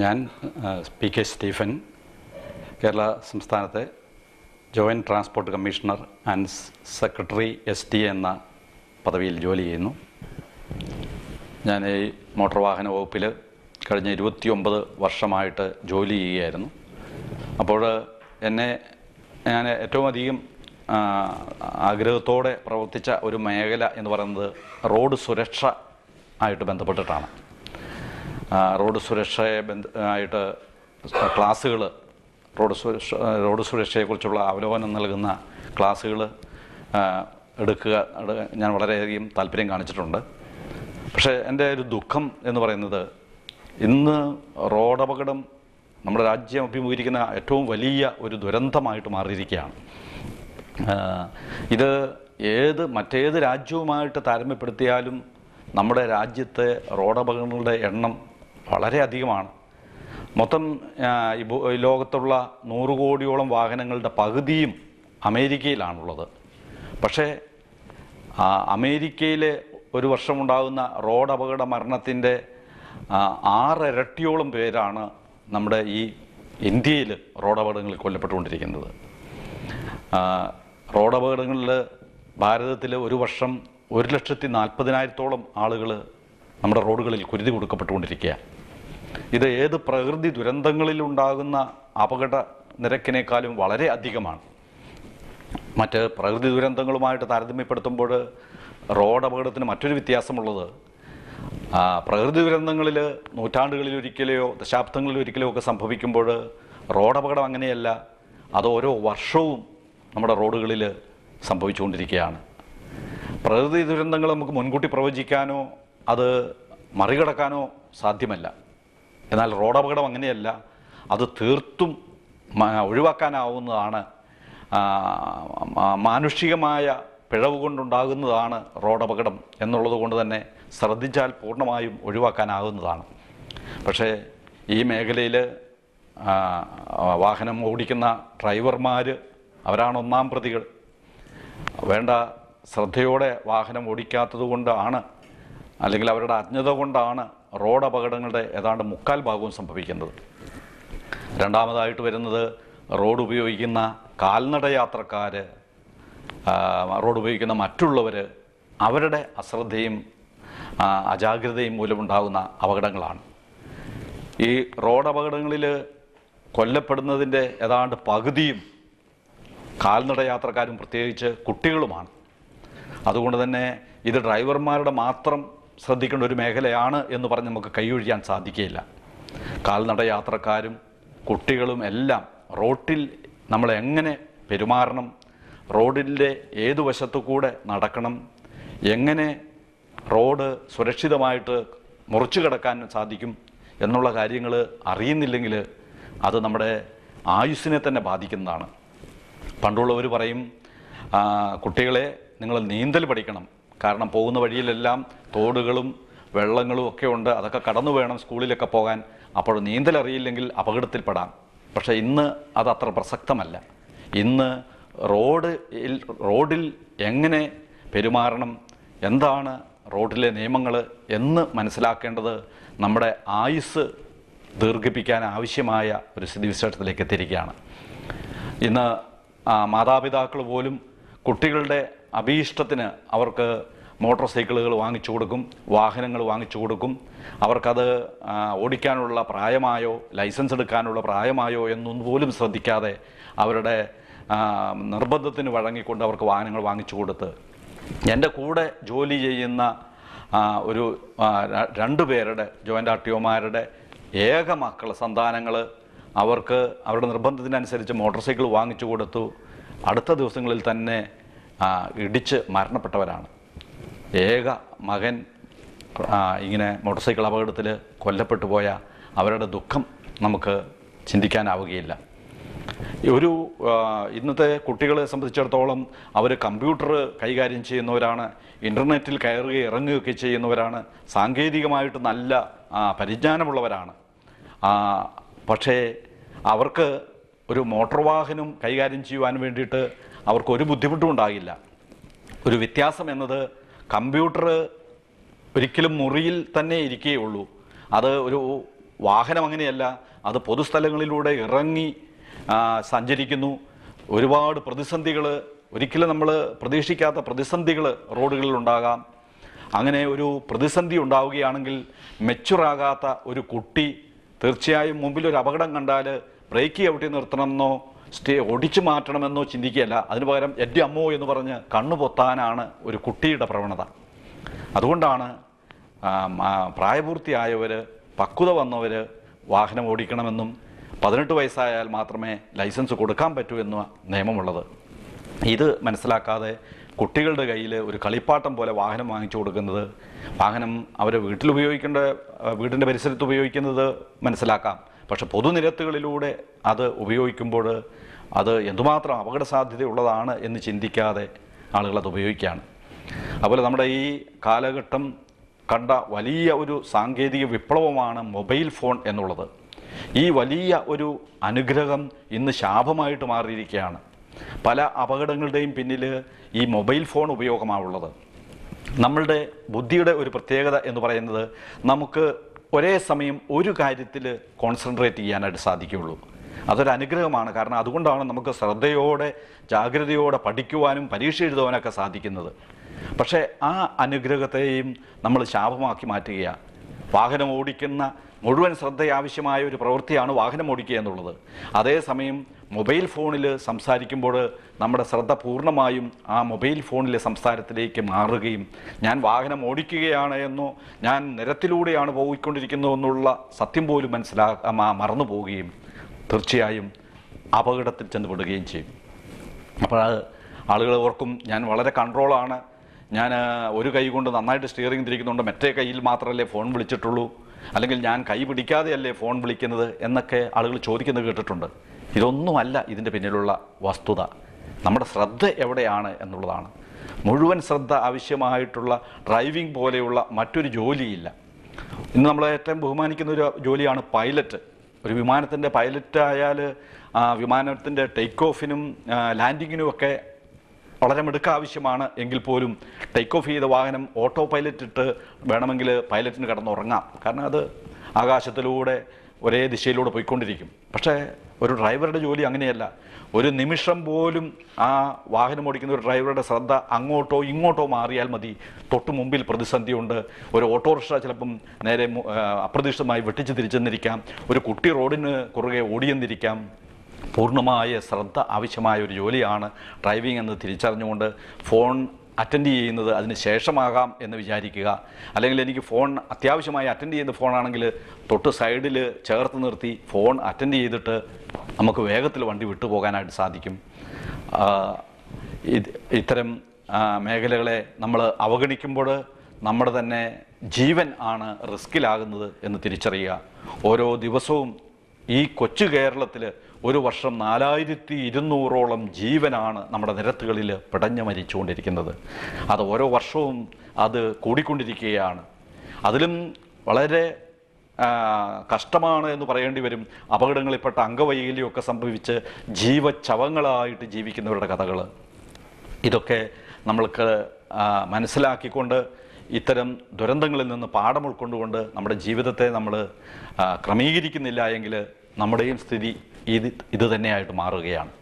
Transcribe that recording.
ഞാൻ P K Stephen Kerala സംസ്ഥാനത്തെ joint transport commissioner and secretary S T എന്ന പദവിയിൽ ജോലി ചെയ്യുന്നു. ഞാൻ ഈ മോട്ടോർ വാഹന വകുപ്പിൽ കഴിഞ്ഞ ഇരുപത്തിയൊമ്പത് വർഷമായിട്ട് ജോലി ചെയ്യുകയായിരുന്നു. അപ്പോൾ എന്നെ ഞാൻ ഏറ്റവും അധികം ആഗ്രഹത്തോടെ പ്രവർത്തിച്ച ഒരു മേഖല എന്ന് പറയുന്നത് റോഡ് സുരക്ഷ ആയിട്ട് ബന്ധപ്പെട്ടിട്ടാണ്. റോഡ് സുരക്ഷയെ ബന്ധ ആയിട്ട് ക്ലാസ്സുകൾ റോഡ് സുരക്ഷ റോഡ് സുരക്ഷയെക്കുറിച്ചുള്ള അവലോകനം നൽകുന്ന ക്ലാസ്സുകൾ എടുക്കുക എടു- ഞാൻ വളരെയധികം താല്പര്യം കാണിച്ചിട്ടുണ്ട്. പക്ഷേ എന്റെ ഒരു ദുഃഖം എന്ന് പറയുന്നത് ഇന്ന് റോഡപകടം നമ്മുടെ രാജ്യം അഭിമുഖീകരിക്കുന്ന ഏറ്റവും വലിയ ഒരു ദുരന്തമായിട്ട് മാറിയിരിക്കുകയാണ്. ഇത് ഏത് മറ്റേത് രാജ്യവുമായിട്ട് താരതമ്യപ്പെടുത്തിയാലും നമ്മുടെ രാജ്യത്തെ റോഡപകടങ്ങളുടെ എണ്ണം വളരെ അധികമാണ് മൊത്തം ലോകത്തുള്ള നൂറ് കോടിയോളം വാഹനങ്ങളുടെ പകുതിയും അമേരിക്കയിലാണുള്ളത്. പക്ഷേ അമേരിക്കയിൽ ഒരു വർഷമുണ്ടാകുന്ന റോഡ് അപകട മരണത്തിന്റെ ആറിരട്ടിയോളം പേരാണ് നമ്മുടെ ഈ ഇന്ത്യയിൽ റോഡ് അപകടങ്ങളിൽ കൊല്ലപ്പെട്ടുകൊണ്ടിരിക്കുന്നത്. റോഡ് അപകടങ്ങളിൽ ഭാരതത്തിൽ ഒരു വർഷം ഒരു ലക്ഷത്തി നാൽപ്പതിനായിരത്തോളം ആളുകൾ നമ്മുടെ റോഡുകളിൽ കുരുതി കൊടുക്കപ്പെട്ടുകൊണ്ടിരിക്കുക ഇത് ഏത് പ്രകൃതി ദുരന്തങ്ങളിലുണ്ടാകുന്ന അപകട നിരക്കിനേക്കാളും വളരെ അധികമാണ്. മറ്റ് പ്രകൃതി ദുരന്തങ്ങളുമായിട്ട് താരതമ്യപ്പെടുത്തുമ്പോൾ റോഡ് അപകടത്തിന് മറ്റൊരു വ്യത്യാസമുള്ളത്. പ്രകൃതി ദുരന്തങ്ങളിൽ നൂറ്റാണ്ടുകളിൽ ഒരിക്കലെയോ ദശാബ്ദങ്ങളിൽ ഒക്കെ സംഭവിക്കുമ്പോൾ റോഡ് അപകടം അങ്ങനെയല്ല അത് ഓരോ വർഷവും നമ്മുടെ റോഡുകളിൽ സംഭവിച്ചുകൊണ്ടിരിക്കുകയാണ്. പ്രകൃതി ദുരന്തങ്ങൾ നമുക്ക് മുൻകൂട്ടി പ്രവചിക്കാനോ അത് മറികടക്കാനോ സാധ്യമല്ല. എന്നാൽ റോഡ് അപകടം അങ്ങനെയല്ല. അത് തീർത്തും ഒഴിവാക്കാനാവുന്നതാണ്. മാനുഷികമായ പിഴവ് കൊണ്ടുണ്ടാകുന്നതാണ് റോഡ് അപകടം എന്നുള്ളത് കൊണ്ട് തന്നെ ശ്രദ്ധിച്ചാൽ പൂർണമായും ഒഴിവാക്കാനാകുന്നതാണ് പക്ഷേ ഈ മേഖലയിൽ വാഹനം ഓടിക്കുന്ന ഡ്രൈവർമാർ അവരാണ് ഒന്നാം പ്രതികൾ. വേണ്ട ശ്രദ്ധയോടെ വാഹനം ഓടിക്കാത്തത് കൊണ്ടാണ് അല്ലെങ്കിൽ അവരുടെ അജ്ഞത കൊണ്ടാണ് റോഡ് അപകടങ്ങളുടെ ഏതാണ്ട് മുക്കാൽ ഭാഗവും സംഭവിക്കുന്നത്. രണ്ടാമതായിട്ട് വരുന്നത് റോഡ് ഉപയോഗിക്കുന്ന കാൽനട യാത്രക്കാർ റോഡ് ഉപയോഗിക്കുന്ന മറ്റുള്ളവർ അവരുടെ അശ്രദ്ധയും അജാഗ്രതയും മൂലമുണ്ടാകുന്ന അപകടങ്ങളാണ്. ഈ റോഡ് അപകടങ്ങളിൽ കൊല്ലപ്പെടുന്നതിന്റെ ഏതാണ്ട് പകുതിയും കാൽനട യാത്രക്കാരും പ്രത്യേകിച്ച് കുട്ടികളുമാണ്. അതുകൊണ്ട് തന്നെ ഇത് ഡ്രൈവർമാരുടെ മാത്രം ശ്രദ്ധിക്കേണ്ട ഒരു മേഖലയാണ് എന്ന് പറഞ്ഞ് നമുക്ക് കൈയൊഴിയാൻ സാധിക്കുകയില്ല. കാൽനട യാത്രക്കാരും കുട്ടികളും എല്ലാം റോട്ടിൽ നമ്മൾ എങ്ങനെ പെരുമാറണം റോഡിന്റെ ഏതു വശത്തു കൂടെ നടക്കണം എങ്ങനെ റോഡ് സുരക്ഷിതമായിട്ട് മുറിച്ചു കിടക്കാൻ സാധിക്കും എന്നുള്ള കാര്യങ്ങൾ അറിയുന്നില്ലെങ്കിൽ അത് നമ്മുടെ ആയുസ്സിനെ തന്നെ ബാധിക്കുന്നതാണ്. പണ്ടുള്ളവർ പറയും കുട്ടികളെ നിങ്ങൾ നീന്തൽ പഠിക്കണം കാരണം പോകുന്ന വഴിയിലെല്ലാം തോടുകളും വെള്ളങ്ങളും ഒക്കെ ഉണ്ട്. അതൊക്കെ കടന്നു വേണം സ്കൂളിലൊക്കെ പോകാൻ. അപ്പോൾ നീന്തലറിയില്ലെങ്കിൽ അപകടത്തിൽപ്പെടാം. പക്ഷേ ഇന്ന് അത് അത്ര പ്രസക്തമല്ല. ഇന്ന് റോഡ് റോഡിൽ എങ്ങനെ പെരുമാറണം എന്താണ് റോഡിലെ നിയമങ്ങൾ എന്ന് മനസ്സിലാക്കേണ്ടത് നമ്മുടെ ആയുസ് ദീർഘിപ്പിക്കാൻ ആവശ്യമായ ഒരു സ്ഥിതിവിശേഷത്തിലേക്ക് എത്തിയിരിക്കുകയാണ്. ഇന്ന് മാതാപിതാക്കൾ പോലും കുട്ടികളുടെ അഭീഷ്ടത്തിന് അവർക്ക് മോട്ടോർ സൈക്കിളുകൾ വാങ്ങിച്ചു കൊടുക്കും വാഹനങ്ങൾ വാങ്ങിച്ചു കൊടുക്കും. അവർക്കത് ഓടിക്കാനുള്ള പ്രായമായോ ലൈസൻസ് എടുക്കാനുള്ള പ്രായമായോ എന്നൊന്നും പോലും ശ്രദ്ധിക്കാതെ അവരുടെ നിർബന്ധത്തിന് വഴങ്ങിക്കൊണ്ട് അവർക്ക് വാഹനങ്ങൾ വാങ്ങിച്ചു കൊടുത്ത്. എന്റെ കൂടെ ജോലി ചെയ്യുന്ന ഒരു രണ്ട് പേരുടെ ജോയിന്റ് ആർ ടി ഒമാരുടെ ഏക മക്കൾ സന്താനങ്ങൾ അവർക്ക് അവരുടെ നിർബന്ധത്തിനനുസരിച്ച് മോട്ടോർ സൈക്കിൾ വാങ്ങിച്ചു കൊടുത്തു. അടുത്ത ദിവസങ്ങളിൽ തന്നെ ഇടിച്ച് മരണപ്പെട്ടവരാണ്. ഏക മകൻ ഇങ്ങനെ മോട്ടോർ സൈക്കിൾ അപകടത്തിൽ കൊല്ലപ്പെട്ടു പോയ അവരുടെ ദുഃഖം നമുക്ക് ചിന്തിക്കാനാവുകയില്ല. ഒരു ഇന്നത്തെ കുട്ടികളെ സംബന്ധിച്ചിടത്തോളം അവർ കമ്പ്യൂട്ടർ കൈകാര്യം ചെയ്യുന്നവരാണ് ഇന്റർനെറ്റിൽ കയറുകയും ഇറങ്ങുകയൊക്കെ ചെയ്യുന്നവരാണ് സാങ്കേതികമായിട്ട് നല്ല പരിജ്ഞാനമുള്ളവരാണ്. പക്ഷേ അവർക്ക് ഒരു മോട്ടോർ വാഹനം കൈകാര്യം ചെയ്യുവാൻ വേണ്ടിയിട്ട് അവർക്ക് ഒരു ബുദ്ധിമുട്ടും ഉണ്ടാകില്ല. ഒരു വ്യത്യാസം എന്നത് കമ്പ്യൂട്ടർ ഒരിക്കലും മുറിയിൽ തന്നെ ഇരിക്കുകയുള്ളൂ അത് ഒരു വാഹനം അങ്ങനെയല്ല അത് പൊതുസ്ഥലങ്ങളിലൂടെ ഇറങ്ങി സഞ്ചരിക്കുന്നു. ഒരുപാട് പ്രതിസന്ധികൾ ഒരിക്കലും നമ്മൾ പ്രതീക്ഷിക്കാത്ത പ്രതിസന്ധികൾ റോഡുകളിൽ ഉണ്ടാകാം. അങ്ങനെ ഒരു പ്രതിസന്ധി ഉണ്ടാവുകയാണെങ്കിൽ മെച്ചുറാകാത്ത ഒരു കുട്ടി തീർച്ചയായും മുമ്പിൽ ഒരു അപകടം കണ്ടാൽ ബ്രേക്ക് ഔട്ടി നിർത്തണമെന്നോ സ്റ്റേ ഒടിച്ചു മാറ്റണമെന്നോ ചിന്തിക്കുകയല്ല. അതിനു പകരം എന്റെ അമ്മോ എന്ന് പറഞ്ഞ് കണ്ണു പൊത്താനാണ് ഒരു കുട്ടിയുടെ പ്രവണത. അതുകൊണ്ടാണ് പ്രായപൂർത്തിയായവർ പക്വത വന്നവർ വാഹനം ഓടിക്കണമെന്നും പതിനെട്ട് വയസ്സായാൽ മാത്രമേ ലൈസൻസ് കൊടുക്കാൻ പറ്റൂ എന്ന നിയമമുള്ളത്. ഇത് മനസ്സിലാക്കാതെ കുട്ടികളുടെ കയ്യിൽ ഒരു കളിപ്പാട്ടം പോലെ വാഹനം വാങ്ങിച്ചു കൊടുക്കുന്നത് വാഹനം അവർ വീട്ടിൽ ഉപയോഗിക്കേണ്ട വീടിന്റെ പരിസരത്ത് ഉപയോഗിക്കുന്നത് മനസ്സിലാക്കാം. പക്ഷെ പൊതുനിരത്തുകളിലൂടെ അത് ഉപയോഗിക്കുമ്പോൾ അത് എന്തുമാത്രം അപകട സാധ്യതയുള്ളതാണ് എന്ന് ചിന്തിക്കാതെ ആളുകൾ അത് ഉപയോഗിക്കുകയാണ്. അതുപോലെ നമ്മുടെ ഈ കാലഘട്ടം കണ്ട വലിയ ഒരു സാങ്കേതിക വിപ്ലവമാണ് മൊബൈൽ ഫോൺ എന്നുള്ളത്. ഈ വലിയ ഒരു അനുഗ്രഹം ഇന്ന് ശാപമായിട്ട് മാറിയിരിക്കുകയാണ്. പല അപകടങ്ങളുടെയും പിന്നിൽ ഈ മൊബൈൽ ഫോൺ ഉപയോഗമാണുള്ളത്. നമ്മളുടെ ബുദ്ധിയുടെ ഒരു പ്രത്യേകത എന്ന് പറയുന്നത് നമുക്ക് ഒരേ സമയം ഒരു കാര്യത്തിൽ കോൺസെൻട്രേറ്റ് ചെയ്യാനായിട്ട് സാധിക്കുകയുള്ളൂ. അതൊരു അനുഗ്രഹമാണ്. കാരണം അതുകൊണ്ടാണ് നമുക്ക് ശ്രദ്ധയോടെ ജാഗ്രതയോടെ പഠിക്കുവാനും പരീക്ഷ എഴുതുവാനൊക്കെ സാധിക്കുന്നത്. പക്ഷേ ആ അനുഗ്രഹത്തെയും നമ്മൾ ശാപമാക്കി മാറ്റുകയാണ്. വാഹനം ഓടിക്കുന്ന മുഴുവൻ ശ്രദ്ധ ആവശ്യമായ ഒരു പ്രവൃത്തിയാണ് വാഹനം ഓടിക്കുക എന്നുള്ളത്. അതേസമയം മൊബൈൽ ഫോണിൽ സംസാരിക്കുമ്പോൾ നമ്മുടെ ശ്രദ്ധ പൂർണമായും ആ മൊബൈൽ ഫോണിലെ സംസാരത്തിലേക്ക് മാറുകയും ഞാൻ വാഹനം ഓടിക്കുകയാണ് എന്നോ ഞാൻ നിരത്തിലൂടെയാണ് പോയിക്കൊണ്ടിരിക്കുന്നു എന്നുള്ള സത്യം പോലും മനസ്സിലാ മറന്നു പോവുകയും തീർച്ചയായും അപകടത്തിൽ ചെന്നുപെടുകയും ചെയ്യും. അപ്പോൾ ആളുകൾ ഓർക്കും ഞാൻ വളരെ കൺട്രോളാണ്. ഞാൻ ഒരു കൈ കൊണ്ട് നന്നായിട്ട് സ്റ്റിയറിംഗ് തിരിക്കുന്നുണ്ട്. മറ്റേ കയ്യിൽ മാത്രമല്ലേ ഫോൺ വിളിച്ചിട്ടുള്ളൂ. അല്ലെങ്കിൽ ഞാൻ കൈ പിടിക്കാതെയല്ലേ ഫോൺ വിളിക്കുന്നത് എന്നൊക്കെ ആളുകൾ ചോദിക്കുന്നത് കേട്ടിട്ടുണ്ട്. ഇതൊന്നുമല്ല ഇതിന്റെ പിന്നിലുള്ള വസ്തുത. നമ്മുടെ ശ്രദ്ധ എവിടെയാണ് എന്നുള്ളതാണ്. മുഴുവൻ ശ്രദ്ധ ആവശ്യമായിട്ടുള്ള ഡ്രൈവിംഗ് പോലെയുള്ള മറ്റൊരു ജോലിയില്ല. ഇന്ന് നമ്മൾ ഏറ്റവും ബഹുമാനിക്കുന്ന ഒരു ജോലിയാണ് പൈലറ്റ്. ഒരു വിമാനത്തിന്റെ പൈലറ്റ് ആയാൽ വിമാനത്തിന്റെ ടേക്ക് ഓഫിനും ലാൻഡിങ്ങിനും ഒക്കെ വളരെ മിടുക്ക ആവശ്യമാണ് എങ്കിൽ പോലും ടേക്ക് ഓഫ് ചെയ്ത വാഹനം ഓട്ടോ പൈലറ്റ് ഇട്ട് വേണമെങ്കിൽ പൈലറ്റിന് കടന്നുറങ്ങാം. കാരണം അത് ആകാശത്തിലൂടെ ഒരേ ദിശയിലൂടെ പോയിക്കൊണ്ടിരിക്കും. പക്ഷേ ഒരു ഡ്രൈവറുടെ ജോലി അങ്ങനെയല്ല. ഒരു നിമിഷം പോലും ആ വാഹനം ഓടിക്കുന്ന ഒരു ഡ്രൈവറുടെ ശ്രദ്ധ അങ്ങോട്ടോ ഇങ്ങോട്ടോ മാറിയാൽ മതി. തൊട്ട് മുമ്പിൽ പ്രതിസന്ധിയുണ്ട് ഒരു ഓട്ടോറിക്ഷ ചിലപ്പം നേരെ അപ്രതീക്ഷിതമായി വെട്ടിച്ച് തിരിച്ചെന്നിരിക്കാം. ഒരു കുട്ടി റോഡിന് കുറുകെ ഓടിയെന്നിരിക്കാം. പൂർണമായ ശ്രദ്ധ ആവശ്യമായ ഒരു ജോലിയാണ് ഡ്രൈവിംഗ് എന്ന് തിരിച്ചറിഞ്ഞുകൊണ്ട് ഫോൺ അറ്റൻഡ് ചെയ്യുന്നത് അതിന് ശേഷമാകാം എന്ന് വിചാരിക്കുക. അല്ലെങ്കിൽ എനിക്ക് ഫോൺ അത്യാവശ്യമായി അറ്റൻഡ് ചെയ്യുന്ന ഫോണാണെങ്കിൽ തൊട്ട് സൈഡിൽ ചേർത്ത് നിർത്തി ഫോൺ അറ്റൻഡ് ചെയ്തിട്ട് നമുക്ക് വേഗത്തിൽ വണ്ടി വിട്ടുപോകാനായിട്ട് സാധിക്കും. ഇത് ഇത്തരം മേഖലകളെ നമ്മൾ അവഗണിക്കുമ്പോൾ നമ്മുടെ തന്നെ ജീവൻ ആണ് റിസ്കിലാകുന്നത് എന്ന് തിരിച്ചറിയുക. ഓരോ ദിവസവും ഈ കൊച്ചു കേരളത്തിൽ ഒരു വർഷം നാലായിരത്തി ഇരുന്നൂറോളം ജീവനാണ് നമ്മുടെ നിരത്തുകളിൽ പിടഞ്ഞു മരിച്ചുകൊണ്ടിരിക്കുന്നത്. അത് ഓരോ വർഷവും അത് കൂടിക്കൊണ്ടിരിക്കുകയാണ്. അതിലും വളരെ കഷ്ടമാണ് എന്ന് പറയേണ്ടി വരും. അപകടങ്ങളിൽപ്പെട്ട അംഗവൈകല്യമൊക്കെ സംഭവിച്ച് ജീവച്ചവങ്ങളായിട്ട് ജീവിക്കുന്നവരുടെ കഥകൾ ഇതൊക്കെ നമ്മൾക്ക് മനസ്സിലാക്കിക്കൊണ്ട് ഇത്തരം ദുരന്തങ്ങളിൽ നിന്ന് പാഠം ഉൾക്കൊണ്ടുകൊണ്ട് നമ്മുടെ ജീവിതത്തെ നമ്മൾ ക്രമീകരിക്കുന്നില്ല എങ്കിൽ നമ്മുടെയും സ്ഥിതി ഇത് ഇതുതന്നെയായിട്ട് മാറുകയാണ്.